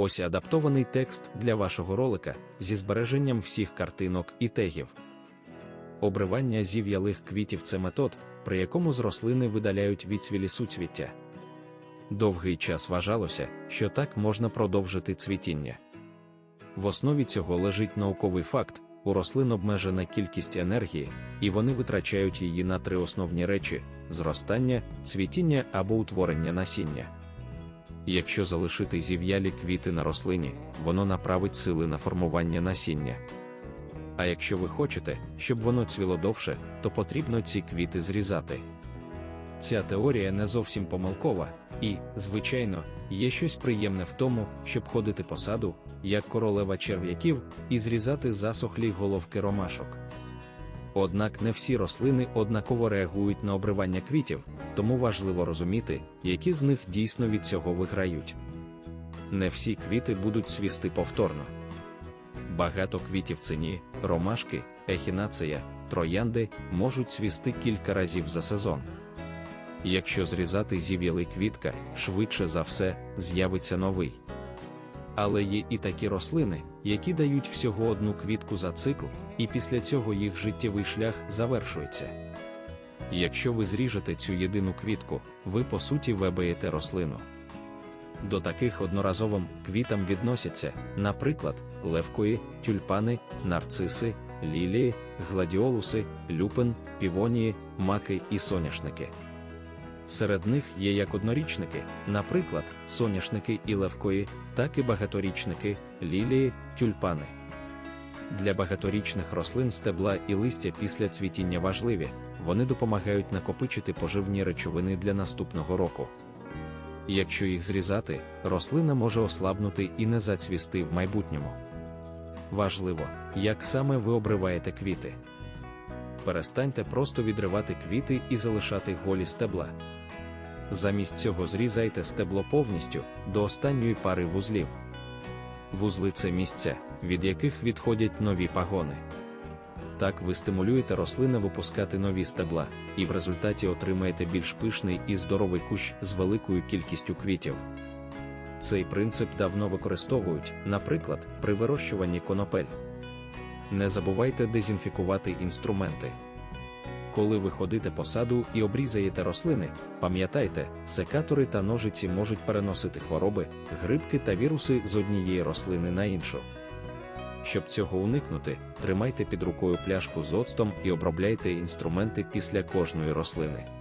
Ось адаптований текст для вашого ролика зі збереженням всіх картинок і тегів. Обривання зів'ялих квітів це метод, при якому з рослини видаляють відцвілі суцвіття. Довгий час вважалося, що так можна продовжити цвітіння. В основі цього лежить науковий факт: у рослин обмежена кількість енергії, і вони витрачають її на три основні речі: зростання, цвітіння або утворення насіння. Якщо залишити зів'ялі квіти на рослині, воно направить сили на формування насіння. А якщо ви хочете, щоб воно цвіло довше, то потрібно ці квіти зрізати. Ця теорія не зовсім помилкова, і, звичайно, є щось приємне в тому, щоб ходити по саду, як королева черв'яків, і зрізати засохлі головки ромашок. Однак не всі рослини однаково реагують на обривання квітів, тому важливо розуміти, які з них дійсно від цього виграють. Не всі квіти будуть цвісти повторно. Багато квітів цині, ромашки, ехінацея, троянди можуть цвісти кілька разів за сезон. Якщо зрізати зів'ялий квітка, швидше за все, з'явиться новий. Але є і такі рослини, які дають всього одну квітку за цикл, і після цього їх життєвий шлях завершується. Якщо ви зріжете цю єдину квітку, ви по суті вебаєте рослину. До таких одноразовим квітам відносяться, наприклад, левкої, тюльпани, нарциси, лілії, гладіолуси, люпин, півонії, маки і соняшники. Серед них є як однорічники, наприклад, соняшники і левкої, так і багаторічники, лілії, тюльпани. Для багаторічних рослин стебла і листя після цвітіння важливі, вони допомагають накопичити поживні речовини для наступного року. Якщо їх зрізати, рослина може ослабнути і не зацвісти в майбутньому. Важливо, як саме ви обриваєте квіти. Перестаньте просто відривати квіти і залишати голі стебла. Замість цього зрізайте стебло повністю до останньої пари вузлів. Вузли це місця, від яких відходять нові пагони. Так ви стимулюєте рослини випускати нові стебла, і в результаті отримаєте більш пишний і здоровий кущ з великою кількістю квітів. Цей принцип давно використовують, наприклад, при вирощуванні конопель. Не забувайте дезінфікувати інструменти. Коли ви ходите по саду і обрізаєте рослини, пам'ятайте, секатори та ножиці можуть переносити хвороби, грибки та віруси з однієї рослини на іншу. Щоб цього уникнути, тримайте під рукою пляшку з оцтом і обробляйте інструменти після кожної рослини.